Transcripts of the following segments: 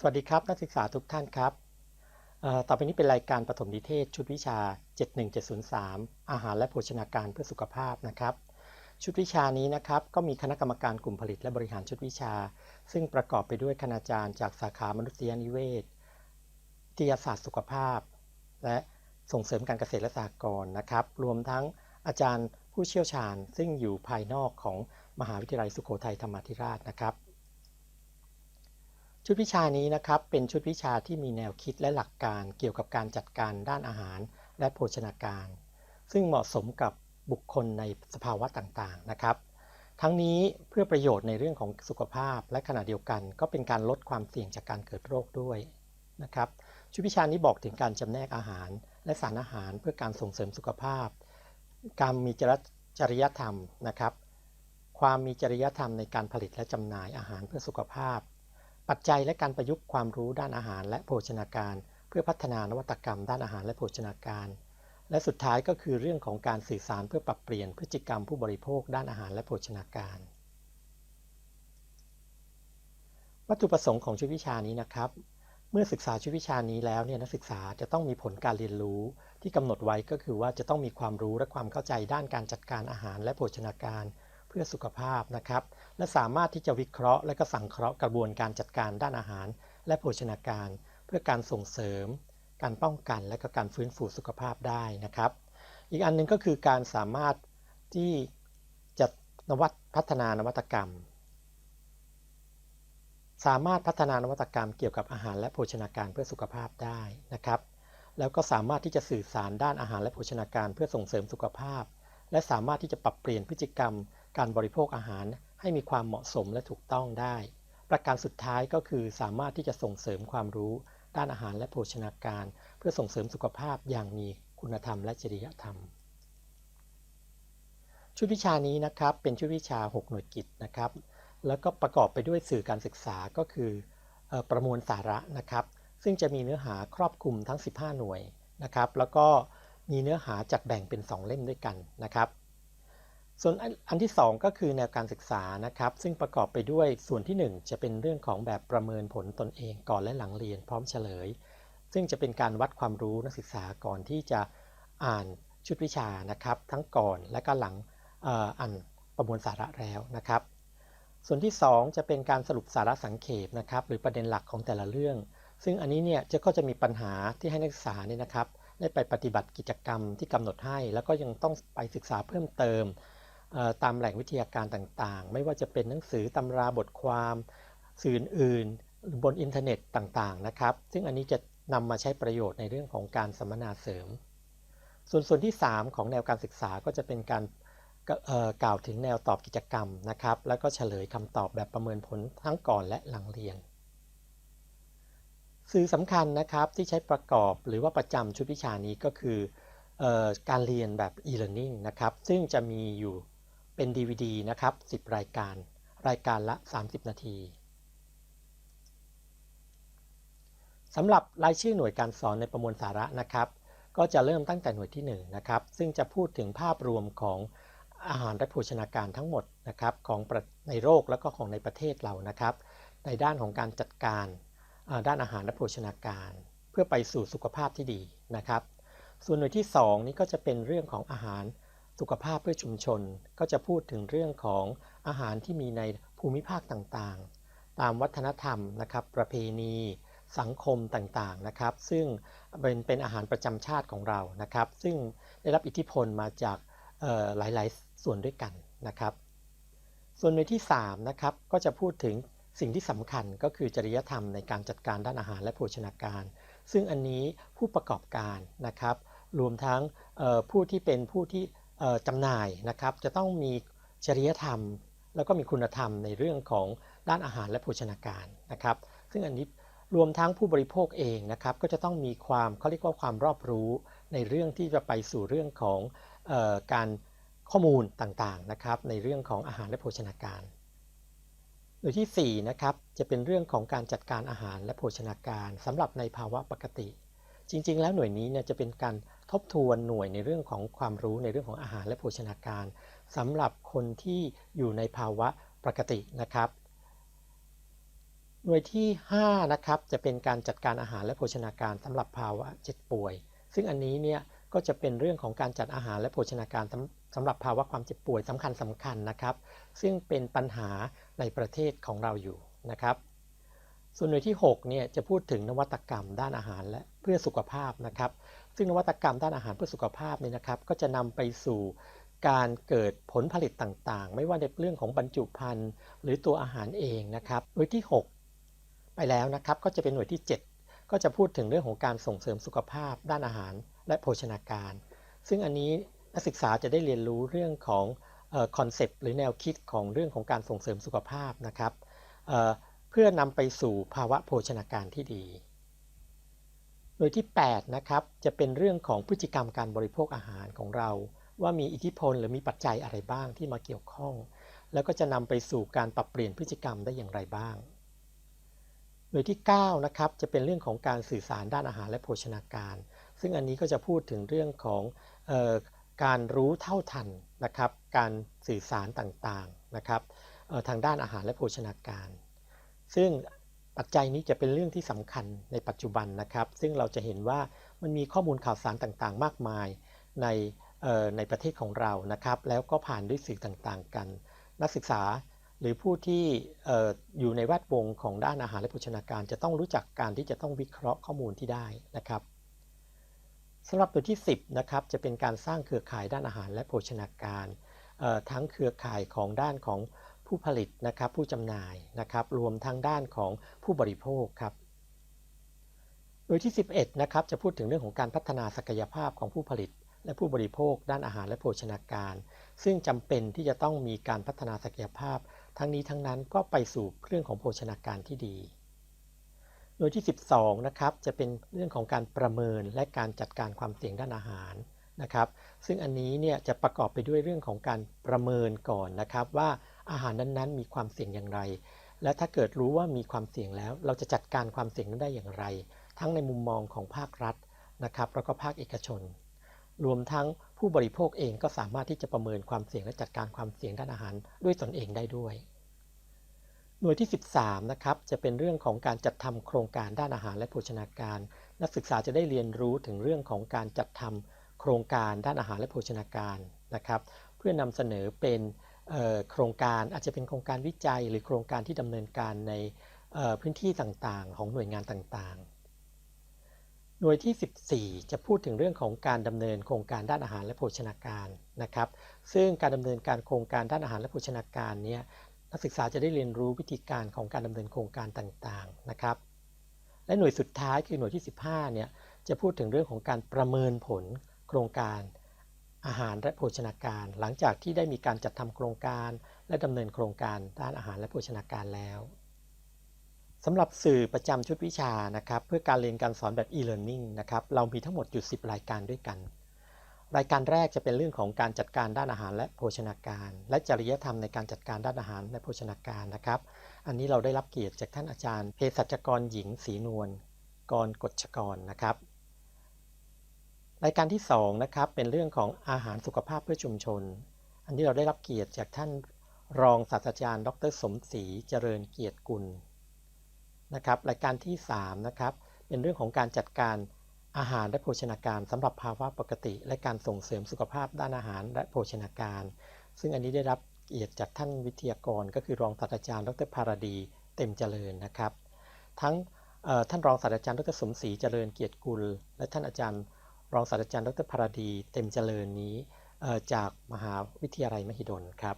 สวัสดีครับ นักศึกษาทุกท่านครับ ต่อไปนี้เป็นรายการปฐมนิเทศ ชุดวิชา 71703 อาหารและโภชนาการเพื่อสุขภาพนะครับ ชุดวิชานี้นะครับก็มีคณะกรรมการกลุ่มผลิตและบริหารชุดวิชา ซึ่งประกอบไปด้วยคณาจารย์จากสาขามนุษยนิเวศวิทยาศาสตร์สุขภาพ และส่งเสริมการเกษตรและสหกรณ์นะครับ รวมทั้งอาจารย์ผู้เชี่ยวชาญซึ่งอยู่ภายนอกของมหาวิทยาลัยสุโขทัยธรรมาธิราชนะครับ ชุดวิชานี้นะครับเป็นชุดวิชาที่มีแนวคิดและหลักการเกี่ยวกับการจัดการด้านอาหารและโภชนาการ ซึ่งเหมาะสมกับบุคคลในสภาวะต่างๆนะครับ ทั้งนี้เพื่อประโยชน์ในเรื่องของสุขภาพ และขณะเดียวกันก็เป็นการลดความเสี่ยงจากการเกิดโรคด้วยนะครับชุดวิชานี้บอกถึงการจำแนกอาหาร และสารอาหารเพื่อการส่งเสริมสุขภาพ การมีจริยธรรมนะครับ ความมีจริยธรรมในการผลิตและจำหน่ายอาหารเพื่อสุขภาพ ปัจจัยและการประยุกต์ความรู้ด้านอาหารและโภชนาการ เพื่อพัฒนานวัตกรรมด้านอาหารและโภชนาการ และสุดท้ายก็คือเรื่องของการสื่อสารเพื่อปรับเปลี่ยนพฤติกรรมผู้บริโภคด้านอาหารและโภชนาการ วัตถุประสงค์ของชุดวิชานี้นะครับ เมื่อศึกษาชุดวิชานี้แล้วเนี่ยนักศึกษาจะต้องมีผลการเรียนรู้ ที่กำหนดไว้ก็คือว่าจะต้องมีความรู้และความเข้าใจด้านการจัดการอาหารและโภชนาการ เพื่อสุขภาพนะครับ และสามารถที่จะวิเคราะห์ และก็สังเคราะห์กระบวนการจัดการด้านอาหาร และโภชนาการ เพื่อการส่งเสริม การป้องกันและก็การฟื้นฟูสุขภาพได้นะครับ อีกอันหนึงก็คือการสามารถที่จะนวัตพัฒนานวัตกรรม สามารถพัฒนานวัตกรรมเกี่ยวกับอาหารและโภชนาการเพื่อสุขภาพได้นะครับแล้วก็สามารถที่จะสื่อสารด้านอาหารและโภชนาการเพื่อส่งเสริมสุขภาพ และสามารถที่จะปรับเปลี่ยนพฤติกรรมการบริโภคอาหารให้มีความเหมาะสมและถูกต้องได้ ประการสุดท้ายก็คือสามารถที่จะส่งเสริมความรู้ ด้านอาหารและโภชนาการ เพื่อส่งเสริมสุขภาพอย่างมีคุณธรรมและจริยธรรม ชุดวิชานี้นะครับเป็นชุดวิชา 6 หน่วยกิจนะครับ แล้วก็ประกอบไปด้วยสื่อการศึกษาก็คือเอ่อประมวลสาระนะครับ ซึ่งจะมีเนื้อหาครอบคลุมทั้ง 15 หน่วยนะครับ แล้วก็มีเนื้อหาจัดแบ่งเป็น 2 เล่มด้วยกันนะครับ ส่วนอันที่ 2 ก็คือแนวการศึกษานะครับ ซึ่งประกอบไปด้วยส่วนที่ 1 จะเป็นเรื่องของแบบประเมินผลตนเองก่อนและหลังเรียนพร้อมเฉลย ซึ่งจะเป็นการวัดความรู้นักศึกษาก่อนที่จะอ่านชุดวิชานะครับ ทั้งก่อนและก็หลังอ่ออ่านประมวลสาระแล้วนะครับ ส่วนที่ 2 จะเป็นการสรุปสาระสังเขปนะครับ หรือประเด็นหลักของแต่ละเรื่อง ซึ่งอันนี้เนี่ยจะก็จะมีปัญหาที่ให้นักศึกษาเนี่ยนะครับ ได้ไปปฏิบัติกิจกรรมที่กำหนดให้ แล้วก็ยังต้องไปศึกษาเพิ่มเติม ตามแหล่งวิทยาการต่างๆ ไม่ว่าจะเป็นหนังสือตำราบทความสื่ออื่นหรือบนอินเทอร์เน็ตต่างๆนะครับ ซึ่งอันนี้จะนำมาใช้ประโยชน์ในเรื่องของการสัมมนาเสริม ส่วนส่วนที่ 3 ของแนวการศึกษาก็จะเป็นการกล่าวถึงแนวตอบกิจกรรมนะครับ แล้วก็เฉลยคำตอบแบบประเมินผลทั้งก่อนและหลังเรียน สื่อสำคัญนะครับที่ใช้ประกอบหรือว่าประจำชุดวิชานี้ก็คือออการเรียนแบบ e-learning นะครับ ซึ่งจะมีอยู่ เป็น DVD นะครับ 10 รายการ รายการละ 30 นาทีสำหรับรายชื่อหน่วยการสอนในประมวลสาระนะครับ ก็จะเริ่มตั้งแต่หน่วยที่1นะครับ ซึ่งจะพูดถึงภาพรวมของอาหารและโภชนาการทั้งหมดนะครับของในโลกแล้วก็ของในประเทศเรานะครับ ในด้านของการจัดการด้านอาหารและโภชนาการ เพื่อไปสู่สุขภาพที่ดีนะครับ ส่วนหน่วยที่ 2 นี้ก็จะเป็นเรื่องของอาหาร สุขภาพเพื่อชุมชนก็จะพูดถึงเรื่องของอาหารที่มีในภูมิภาคต่างๆ ตามวัฒนธรรมนะครับ ประเพณี สังคมต่างๆนะครับ ซึ่งเป็นเป็นอาหารประจำชาติของเรานะครับ ซึ่งได้รับอิทธิพลมาจากหลายๆ ส่วนด้วยกันนะครับ ส่วนหน่วยที่3นะครับก็จะพูดถึงสิ่งที่สำคัญก็คือจริยธรรมในการจัดการด้านอาหารและโภชนาการ ซึ่งอันนี้ผู้ประกอบการนะครับ รวมทั้งผู้ที่เป็นผู้ที่ จำหน่ายนะครับจะต้องมีจริยธรรม แล้วก็มีคุณธรรมในเรื่องของด้านอาหารและโภชนาการนะครับ ซึ่งอันนี้รวมทั้งผู้บริโภคเองนะครับก็จะต้องมีความเขาเรียกว่าความรอบรู้ในเรื่องที่จะไปสู่เรื่องของออการข้อมูลต่างๆนะครับในเรื่องของอาหารและโภชนาการหน่วยที่4นะครับจะเป็นเรื่องของการจัดการอาหารและโภชนาการสำหรับในภาวะปกติ จริง ๆ แล้วหน่วยนี้เนี่ยจะเป็นการ ทบทวนหน่วยในเรื่องของความรู้ในเรื่องของอาหารและโภชนาการสำหรับคนที่อยู่ในภาวะปกตินะครับ หน่วยที่5นะครับจะเป็นการจัดการอาหารและโภชนาการสำหรับภาวะเจ็บป่วย ซึ่งอันนี้เนี่ยก็จะเป็นเรื่องของการจัดอาหารและโภชนาการสำหรับภาวะความเจ็บป่วยสำคัญสำคัญนะครับ ซึ่งเป็นปัญหาในประเทศของเราอยู่นะครับ ส่วนหน่วยที่6เนี่ยจะพูดถึงนวัตกรรมด้านอาหารและเพื่อสุขภาพนะครับ ซึ่งนวัตกรรมด้านอาหารเพื่อสุขภาพเนี่ยนะครับ ก็จะนำไปสู่การเกิดผลผลิตต่างๆ ไม่ว่าในเรื่องของบรรจุภัณฑ์หรือตัวอาหารเองนะครับหน่วยที่ 6 ไปแล้วนะครับก็จะเป็นหน่วยที่ 7 ก็จะพูดถึงเรื่องของการส่งเสริมสุขภาพ ด้านอาหารและโภชนาการ ซึ่งอันนี้นักศึกษาจะได้เรียนรู้เรื่องของคอนเซปต์หรือแนวคิดของเรื่องของการส่งเสริมสุขภาพนะครับเพื่อนำไปสู่ภาวะโภชนาการที่ดี โดยที่ 8 นะครับ จะเป็นเรื่องของพฤติกรรมการบริโภคอาหารของเรา ว่ามีอิทธิพลหรือมีปัจจัยอะไรบ้างที่มาเกี่ยวข้อง แล้วก็จะนำไปสู่การปรับเปลี่ยนพฤติกรรมได้อย่างไรบ้าง โดยที่ 9 นะครับจะเป็นเรื่องของการสื่อสารด้านอาหารและโภชนาการ ซึ่งอันนี้ก็จะพูดถึงเรื่องของออการรู้เท่าทันนะครับ การสื่อสารต่างๆนะครับทางด้านอาหารและโภชนาการ ซึ่ง ปัจจัยนี้จะเป็นเรื่องที่สำคัญในปัจจุบันนะครับ ซึ่งเราจะเห็นว่ามันมีข้อมูลข่าวสารต่างๆ มากมายในในประเทศของเรานะครับ แล้วก็ผ่านด้วยสื่อต่างๆ กัน นักศึกษาหรือผู้ที่ออยู่ในแวดวงของด้านอาหารและโภชนาการ จะต้องรู้จักการที่จะต้องวิเคราะห์ข้อมูลที่ได้นะครับสำหรับตัวที่ 10นะครับจะเป็นการสร้างเครือข่ายด้านอาหารและโภชนาการทั้งเครือข่ายของด้านของ ผู้ผลิตนะครับผู้จำหน่ายนะครับรวมทั้งด้านของผู้บริโภคครับโดยที่ 11นะครับจะพูดถึงเรื่องของการพัฒนาศักยภาพของผู้ผลิต และผู้บริโภค ด้านอาหารและโภชนาการ ซึ่งจำเป็นที่จะต้องมีการพัฒนาศักยภาพ ทั้งนี้ทั้งนั้นก็ไปสู่เรื่องของโภชนาการที่ดี โดยที่ 12นะครับจะเป็นเรื่องของการประเมินและการจัดการความเสี่ยงด้านอาหารนะครับ ซึ่งอันนี้เนี่ยจะประกอบไปด้วยเรื่องของการประเมินก่อนนะครับว่า อาหารนั้นๆ มีความเสี่ยงอย่างไร และถ้าเกิดรู้ว่ามีความเสี่ยงแล้ว เราจะจัดการความเสี่ยงนั้นได้อย่างไร ทั้งในมุมมองของภาครัฐนะครับแล้วก็ภาคเอกชน รวมทั้งผู้บริโภคเองก็สามารถที่จะประเมินความเสี่ยงและจัดการความเสี่ยงด้านอาหารด้วยตนเองได้ด้วย หน่วยที่ 13นะครับจะเป็นเรื่องของการจัดทำโครงการด้านอาหารและโภชนาการ นักศึกษาจะได้เรียนรู้ถึงเรื่องของการจัดทำโครงการด้านอาหารและโภชนาการนะครับ เพื่อนำเสนอเป็น โครงการอาจจะเป็นโครงการวิจัย หรือโครงการที่ดำเนินการในพื้นที่ต่างๆ ของหน่วยงานต่างๆ หน่วยที่ 14 จะพูดถึงเรื่องของการดำเนินโครงการด้านอาหารและโภชนาการนะครับ ซึ่งการดำเนินการโครงการด้านอาหารและโภชนาการเนี่ยนักศึกษาจะได้เรียนรู้วิธีการของการดำเนินโครงการต่างๆนะครับ และหน่วยสุดท้ายคือหน่วยที่ 15 เนี่ยจะพูดถึงเรื่องของการประเมินผลโครงการ อาหารและโภชนาการ หลังจากที่ได้มีการจัดทำโครงการ และดำเนินโครงการด้านอาหารและโภชนาการแล้วสำหรับสื่อประจำชุดวิชานะครับ เพื่อการเรียนการสอนแบบ e-learning นะครับ เรามีทั้งหมดอยู่10 รายการด้วยกัน รายการแรกจะเป็นเรื่องของการจัดการด้านอาหารและโภชนาการ และจริยธรรมในการจัดการด้านอาหารและโภชนาการนะครับ อันนี้เราได้รับเกียรติจากท่านอาจารย์เภสัชกรหญิงศรีนวลกรกฎชกรนะครับ รายการที่2นะครับเป็นเรื่องของอาหารสุขภาพเพื่อชุมชน อันนี้เราได้รับเกียรติจากท่านรองศาสตราจารย์ ดรสมศรีเจริญเกียรติกุลนะครับรายการที่3นะครับเป็นเรื่องของการจัดการอาหารและโภชนาการสำหรับภาวะปกติ และการส่งเสริมสุขภาพด้านอาหารและโภชนาการ ซึ่งอันนี้ได้รับเกียรติจากท่านวิทยากร ก็คือรองศาสตราจารย์ ดรพารดีเต็มเจริญนะครับ ทั้งท่านรองศาสตราจารย์ดรสมศรีเจริญเกียรติกุล และท่านอาจารย์ รองศาสตราจารย์ดรพารดีเต็มเจริญนี้จากมหาวิทยาลัยมหิดลครับ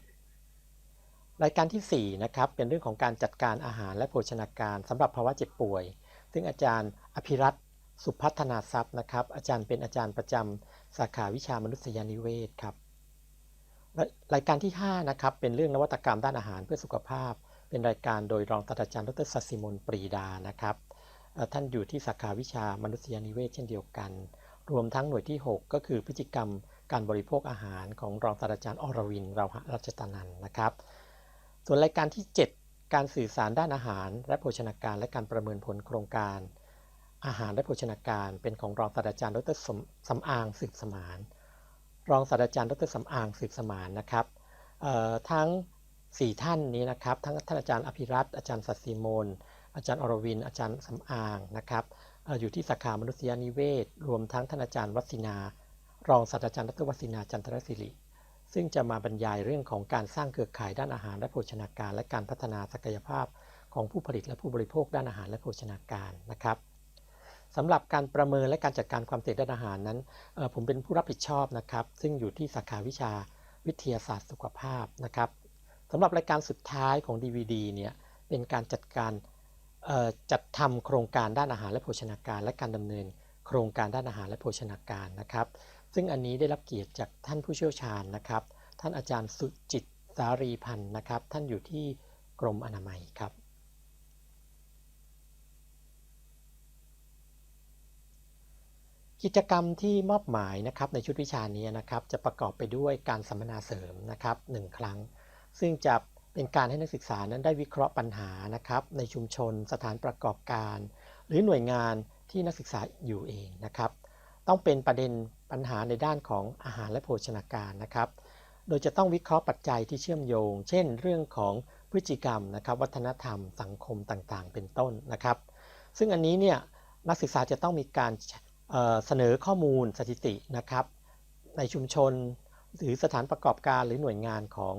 รายการที่ 4 นะครับ เป็นเรื่องของการจัดการอาหารและโภชนาการสำหรับภาวะเจ็บป่วย ซึ่งอาจารย์อภิรัตสุพัฒนาทรัพย์นะครับ อาจารย์เป็นอาจารย์ประจำสาขาวิชามนุษยนิเวศครับ รายการที่ 5 นะครับ เป็นเรื่องนวัตกรรมด้านอาหารเพื่อสุขภาพ เป็นรายการโดยรองศาสตราจารย์ดรสัสิมนปรีดานะครับ ท่านอยู่ที่สาขาวิชามนุษยนิเวศเช่นเดียวกัน รวมทั้งหน่วยที่ 6 ก็คือพฤติกรรมการบริโภคอาหารของรองศาสตราจารย์อรวินเราหรัชตานันนะครับ ส่วนรายการที่ 7 การสื่อสารด้านอาหาร และโภชนาการและการประเมินผลโครงการ อาหารและโภชนาการเป็นของรองศาสตราจารย์ดรสำอางสืบสมาน รองศาสตราจารย์ดรสำอางสืบสมานนะครับทั้ง 4 ท่านนี้นะครับ ทั้งท่านอาจารย์อภิรัตอาจารย์สัตสีมนอาจารย์อรวิน อาจารย์สำอางนะครับ อยู่ที่สาขามนุษยนิเวศ รวมทั้งท่านอาจารย์วัฒนา รองศาสตราจารย์ดรวัฒนาจันทรศิริ ซึ่งจะมาบรรยายเรื่องของการสร้างเครือข่ายด้านอาหารและโภชนาการ และการพัฒนาศักยภาพของผู้ผลิตและผู้บริโภคด้านอาหารและโภชนาการนะครับสำหรับการประเมินและการจัดการความเสี่ยงด้านอาหารนั้น ผมเป็นผู้รับผิดชอบนะครับ ซึ่งอยู่ที่สาขาวิชาวิทยาศาสตร์สุขภาพนะครับสำหรับรายการสุดท้ายของ DVD เนี่ยเป็นการจัดการ จัดทำโครงการด้านอาหารและโภชนาการ และการดำเนินโครงการด้านอาหารและโภชนาการนะครับ ซึ่งอันนี้ได้รับเกียรติจากท่านผู้เชี่ยวชาญนะครับ ท่านอาจารย์สุจิตสารีพันธ์นะครับ ท่านอยู่ที่กรมอนามัยครับกิจกรรมที่มอบหมายนะครับในชุดวิชานี้นะครับ จะประกอบไปด้วยการสัมมนาเสริมนะครับหนึ่งครั้ง ซึ่งจะ เป็นการให้นักศึกษานั้นได้วิเคราะห์ปัญหานะครับในชุมชน สถานประกอบการ หรือหน่วยงานที่นักศึกษาอยู่เองนะครับ ต้องเป็นประเด็นปัญหาในด้านของอาหารและโภชนาการนะครับ โดยจะต้องวิเคราะห์ปัจจัยที่เชื่อมโยง เช่น เรื่องของพฤติกรรมนะครับ วัฒนธรรม สังคมต่างๆ เป็นต้นนะครับ ซึ่งอันนี้เนี่ยนักศึกษาจะต้องมีการเเสนอข้อมูลสถิตินะครับ ในชุมชนหรือสถานประกอบการหรือหน่วยงานของ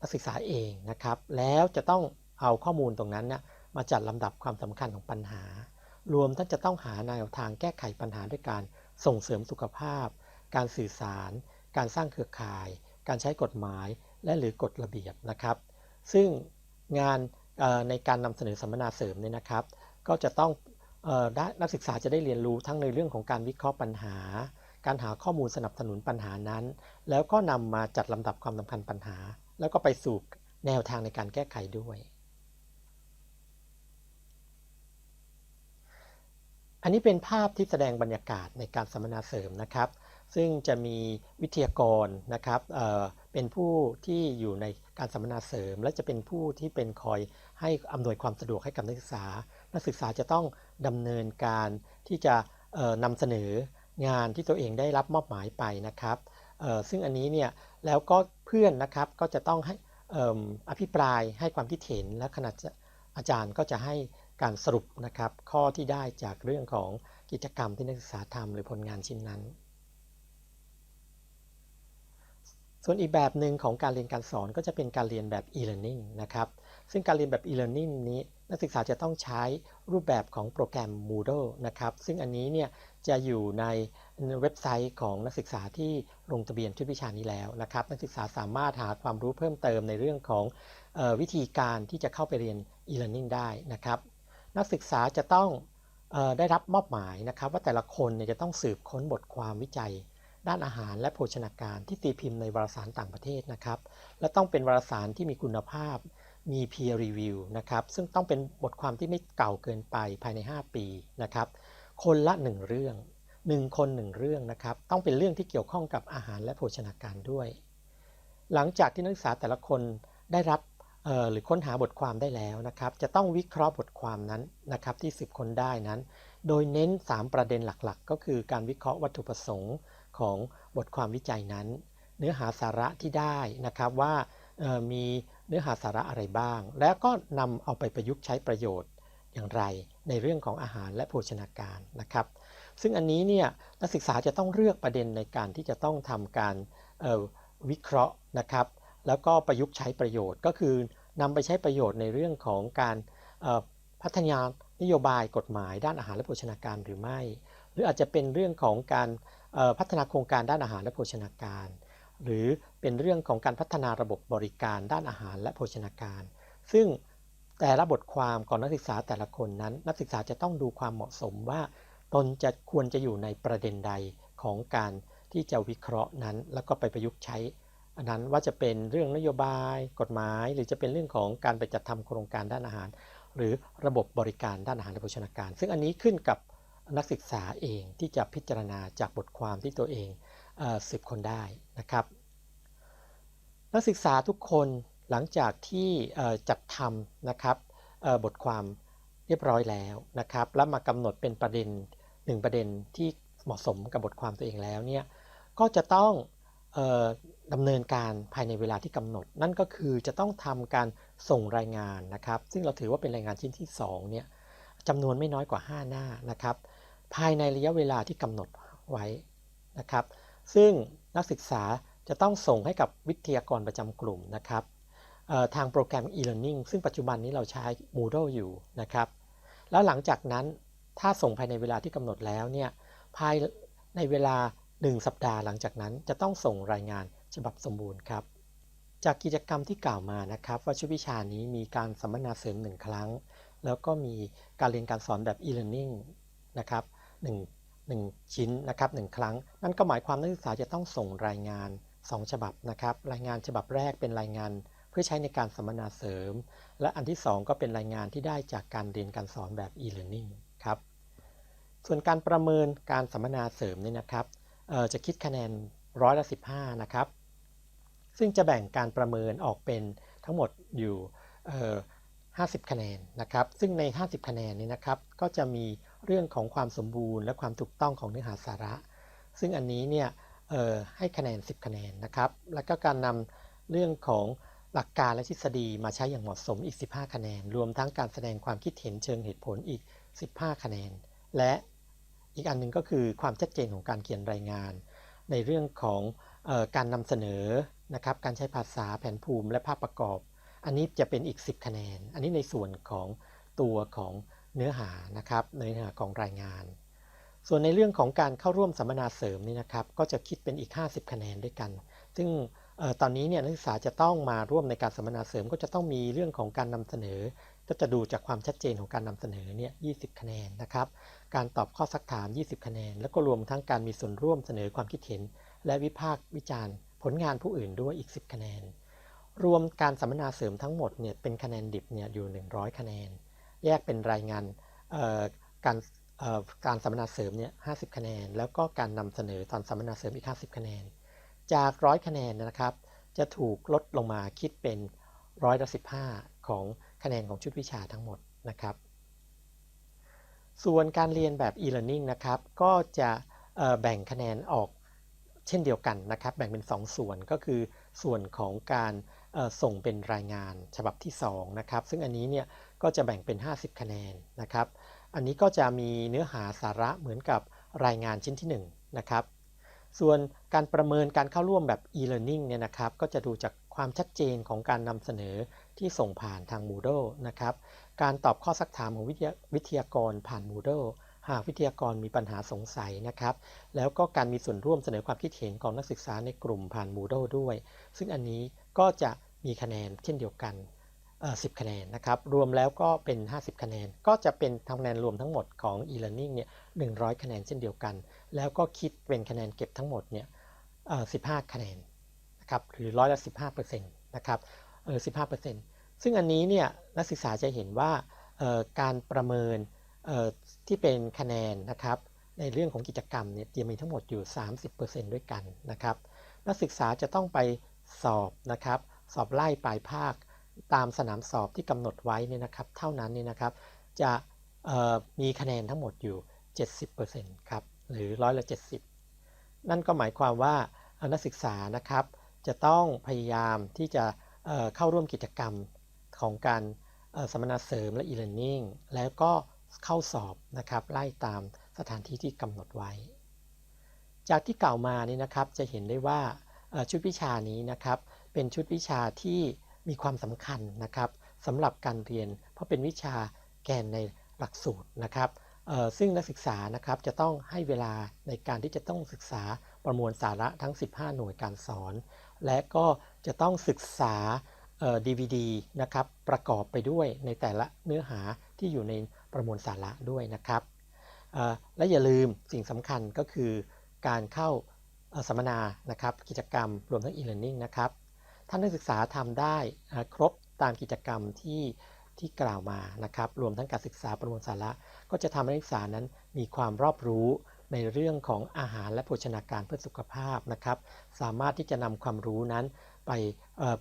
นักศึกษาเองนะครับ แล้วจะต้องเอาข้อมูลตรงนั้นเนี่ยมาจัดลำดับความสำคัญของปัญหา รวมทั้งจะต้องหาแนวทางแก้ไขปัญหาด้วยการส่งเสริมสุขภาพ การสื่อสาร การสร้างเครือข่าย การใช้กฎหมาย และหรือกฎระเบียบนะครับ ซึ่งงานในการนำเสนอสัมมนาเสริมเนี่ยนะครับ ก็จะต้องออนักศึกษาจะได้เรียนรู้ทั้งในเรื่องของการวิเคราะห์ปัญหา การหาข้อมูลสนับสนุนปัญหานั้น แล้วก็นำมาจัดลำดับความสำคัญปัญหา แล้วก็ไปสู่แนวทางในการแก้ไขด้วย อันนี้เป็นภาพที่แสดงบรรยากาศในการสัมมนาเสริมนะครับ ซึ่งจะมีวิทยากรนะครับเเป็นผู้ที่อยู่ในการสัมมนาเสริม และจะเป็นผู้ที่เป็นคอยให้อำนวยความสะดวกให้กับนักศึกษา นักศึกษาจะต้องดำเนินการที่จะนำเสนองานที่ตัวเองได้รับมอบหมายไปนะครับซึ่งอันนี้เนี่ยแล้วก็ พื่อนนะครับก็จะต้องให้อภิปรายให้ความคิดเห็นและขณะอาจารย์ก็จะให้การสรุปนะครับข้อที่ได้จากเรื่องของกิจกรรมที่นักศึกษาทำหรือผลงานชิ้นนั้น ส่วนอีกแบบหนึ่งของการเรียนการสอนก็จะเป็นการเรียนแบบ e-learning นะครับซึ่งการเรียนแบบ e-learning นี้นักศึกษาจะต้องใช้รูปแบบของโปรแกรม Moodle นะครับซึ่งอันนี้เนี่ยจะอยู่ใน เว็บไซต์ของนักศึกษาที่ลงทะเบียนชุดวิชานี้แล้วนะครับ นักศึกษาสามารถหาความรู้เพิ่มเติมในเรื่องของออวิธีการที่จะเข้าไปเรียน e-learning ได้นะครับ นักศึกษาจะต้องออได้รับมอบหมายนะครับ ว่าแต่ละคนนจะต้องสืบค้นบทความวิจัย ด้านอาหารและโภชนาการที่ตีพิมพ์ในวารสารต่างประเทศนะครับ และต้องเป็นวารสารที่มีคุณภาพมี peer review นะครับ ซึ่งต้องเป็นบทความที่ไม่เก่าเกินไปภายใน 5 ปีนะครับ คนละ 1 เรื่อง 1คน1เรื่องนะครับ ต้องเป็นเรื่องที่เกี่ยวข้องกับอาหารและโภชนาการด้วย หลังจากที่นักศึกษาแต่ละคนได้รับหรือค้นหาบทความได้แล้วนะครับ จะต้องวิเคราะห์บทความนั้นนะครับที่สืบค้นได้นั้น โดยเน้น 3 ประเด็นหลักๆ ก็คือการวิเคราะห์วัตถุประสงค์ของบทความวิจัยนั้น เนื้อหาสาระที่ได้นะครับว่ามีเนื้อหาสาระอะไรบ้าง แล้วก็นำเอาไปประยุกต์ใช้ประโยชน์อย่างไรในเรื่องของอาหารและโภชนาการนะครับ ซึ่งอันนี้เนี่ยนักศึกษาจะต้องเลือกประเด็นในการที่จะต้องทำการวิเคราะห์นะครับ แล้วก็ประยุกต์ใช้ประโยชน์ก็คือนำไปใช้ประโยชน์ในเรื่องของการพัฒนานโยบายกฎหมายด้านอาหารและโภชนาการหรือไม่ หรืออาจจะเป็นเรื่องของการพัฒนาโครงการด้านอาหารและโภชนาการ หรือเป็นเรื่องของการพัฒนาระบบบริการด้านอาหารและโภชนาการ ซึ่งแต่ละบทความของนักศึกษาแต่ละคนนั้น นักศึกษาจะต้องดูความเหมาะสมว่า ตนจะควรจะอยู่ในประเด็นใดของการที่จะวิเคราะห์นั้น แล้วก็ไปประยุกต์ใช้ อันนั้นว่าจะเป็นเรื่องนโยบาย กฎหมาย หรือจะเป็นเรื่องของการไปจัดทำโครงการด้านอาหาร หรือระบบบริการด้านอาหารและโภชนาการ ซึ่งอันนี้ขึ้นกับนักศึกษาเองที่จะพิจารณาจากบทความที่ตัวเองเออสืบคนได้นะครับ นักศึกษาทุกคนหลังจากที่จัดทำนะครับบทความเรียบร้อยแล้วนะครับ แล้วมากำหนดเป็นประเด็น หนึ่งประเด็นที่เหมาะสมกับบทความตัวเองแล้วเนี่ยก็จะต้องออดำเนินการภายในเวลาที่กำหนด นั่นก็คือจะต้องทำการส่งรายงานนะครับ ซึ่งเราถือว่าเป็นรายงานชิ้นที่2เนี่ยจำนวนไม่น้อยกว่า 5 หน้านะครับ ภายในระยะเวลาที่กำหนดไว้นะครับ ซึ่งนักศึกษาจะต้องส่งให้กับวิทยากรประจำกลุ่มนะครับทางโปรแกรม e-learning ซึ่งปัจจุบันนี้เราใช้ Moodle อยู่นะครับ แล้วหลังจากนั้น ถ้าส่งภายในเวลาที่กำหนดแล้วเนี่ยภายในเวลา 1 สัปดาห์หลังจากนั้นจะต้องส่งรายงานฉบับสมบูรณ์ครับ จากกิจกรรมที่กล่าวมานะครับ ว่าชุดวิชานี้มีการสัมมนาเสริม1ครั้ง แล้วก็มีการเรียนการสอนแบบ e-learning นะครับ1 1ชิ้นนะครับ1ครั้ง นั่นก็หมายความนักศึกษาจะต้องส่งรายงาน 2 ฉบับนะครับ รายงานฉบับแรกเป็นรายงานเพื่อใช้ในการสัมมนาเสริม และอันที่ 2 ก็เป็นรายงานที่ได้จากการเรียนการสอนแบบ e-learning ส่วนการประเมินการสัมมนาเสริมเนี่ยนะครับจะคิดคะแนนร้อยละ15 นะครับ ซึ่งจะแบ่งการประเมินออกเป็นทั้งหมดอยู่ 50 คะแนนนะครับ ซึ่งใน 50 คะแนนนี้นะครับ ก็จะมีเรื่องของความสมบูรณ์และความถูกต้องของเนื้อหาสาระ ซึ่งอันนี้เนี่ยให้คะแนน 10 คะแนนนะครับ แล้วก็การนำเรื่องของหลักการและทฤษฎีมาใช้อย่างเหมาะสมอีก 15 คะแนน รวมทั้งการแสดงความคิดเห็นเชิงเหตุผลอีก 15 คะแนน และ อีกอันหนึ่งก็คือความชัดเจนของการเขียนรายงาน ในเรื่องของออการนำเสนอนะครับการใช้ภาษาแผนภูมิและภาพประกอบ อันนี้จะเป็นอีก 10 คะแนน อันนี้ในส่วนของตัวของเนื้อหานะครับเนื้อหาของรายงาน ส่วนในเรื่องของการเข้าร่วมสัมมนาเสริมนี่นะครับก็จะคิดเป็นอีก 50 คะแนนด้วยกัน ซึ่งตอนนี้เนี่ยนักศึกษาจะต้องมาร่วมในการสัมมนาเสริมก็จะต้องมีเรื่องของการนำเสนอ ก็จะดูจากความชัดเจนของการนำเสนอเนี่ย20คะแนนนะครับ การตอบข้อสักถาม 20 คะแนน แล้วก็รวมทั้งการมีส่วนร่วมเสนอความคิดเห็น และวิพากษ์วิจารณ์ ผลงานผู้อื่นด้วยอีก 10 คะแนน รวมการสัมมนาเสริมทั้งหมดเนี่ยเป็นคะแนนดิบเนี่ยอยู่ 100 คะแนน แยกเป็นรายงานการการสัมมนาเสริมเนี่ย50คะแนน แล้วก็การนำเสนอตอนสัมมนาเสริมอีก 50 คะแนน จากร้อยคะแนนนะครับ จะถูกลดลงมาคิดเป็นร้อยละ15ของ คะแนนของชุดวิชาทั้งหมดนะครับ ส่วนการเรียนแบบ e-learning นะครับ ก็จะแบ่งคะแนนออกเช่นเดียวกันนะครับ แบ่งเป็น 2 ส่วนก็คือส่วนของการส่งเป็นรายงานฉบับที่2นะครับ ซึ่งอันนี้เนี่ยก็จะแบ่งเป็น 50 คะแนนนะครับ อันนี้ก็จะมีเนื้อหาสาระเหมือนกับรายงานชิ้นที่1นะครับ ส่วนการประเมินการเข้าร่วมแบบ e-learning เนี่ยนะครับ ก็จะดูจาก ความชัดเจนของการนำเสนอที่ส่งผ่านทาง Moodle นะครับ การตอบข้อซักถามของวิทยากรผ่าน Moodle หากวิทยากรมีปัญหาสงสัยนะครับ แล้วก็การมีส่วนร่วมเสนอความคิดเห็นของนักศึกษาในกลุ่มผ่าน Moodle ด้วย ซึ่งอันนี้ก็จะมีคะแนนเช่นเดียวกัน10 คะแนนนะครับ รวมแล้วก็เป็น 50 คะแนน ก็จะเป็นคะแนนรวมทั้งหมดของ e-learning เนี่ย100 คะแนนเช่นเดียวกัน แล้วก็คิดเป็นคะแนนเก็บทั้งหมดเนี่ย15 คะแนน นะครับหรือร้อยละ15%นะครับเออ15%ซึ่งอันนี้เนี่ยนักศึกษาจะเห็นว่าการประเมินที่เป็นคะแนนนะครับในเรื่องของกิจกรรมเนี่ยจะมีทั้งหมดอยู่ 30%ด้วยกันนะครับนักศึกษาจะต้องไปสอบนะครับสอบไล่ปลายภาคตามสนามสอบที่กำหนดไว้เนี่ยนะครับเท่านั้นเนี่ยนะครับจะมีคะแนนทั้งหมดอยู่ 70%ครับหรือร้อยละ 70 นั่นก็หมายความว่านักศึกษานะครับ จะต้องพยายามที่จะเข้าร่วมกิจกรรมของการสัมมนาเสริมและ e-learning แล้วก็เข้าสอบนะครับไล่ตามสถานที่ที่กำหนดไว้ จากที่กล่าวมานี่นะครับจะเห็นได้ว่าชุดวิชานี้นะครับเป็นชุดวิชาที่มีความสำคัญนะครับสำหรับการเรียน เพราะเป็นวิชาแกนในหลักสูตรนะครับซึ่งนักศึกษานะครับจะต้องให้เวลาในการที่จะต้องศึกษาประมวลสาระทั้ง 15 หน่วยการสอน และก็จะต้องศึกษา DVD นะครับประกอบไปด้วยในแต่ละเนื้อหาที่อยู่ในประมวลสาระด้วยนะครับและอย่าลืมสิ่งสำคัญก็คือการเข้าสัมมนานะครับกิจกรรมรวมทั้ง e-learning นะครับท่านนักศึกษาทำได้ครบตามกิจกรรมที่ที่กล่าวมานะครับรวมทั้งการศึกษาประมวลสาระ ก็จะทำให้นักศึกษานั้นมีความรอบรู้ ในเรื่องของอาหารและโภชนาการเพื่อสุขภาพนะครับ สามารถที่จะนำความรู้นั้นไป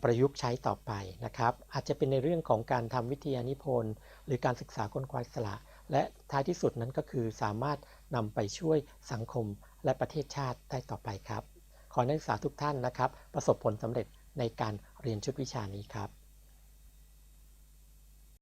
ประยุกต์ใช้ต่อไปนะครับ อาจจะเป็นในเรื่องของการทำวิทยานิพนธ์ หรือการศึกษาค้นคว้าสระและท้ายที่สุดนั้นก็คือสามารถนำไปช่วยสังคมและประเทศชาติได้ต่อไปครับ ขอให้นักศึกษาทุกท่านนะครับ ประสบผลสำเร็จในการเรียนชุดวิชานี้ครับ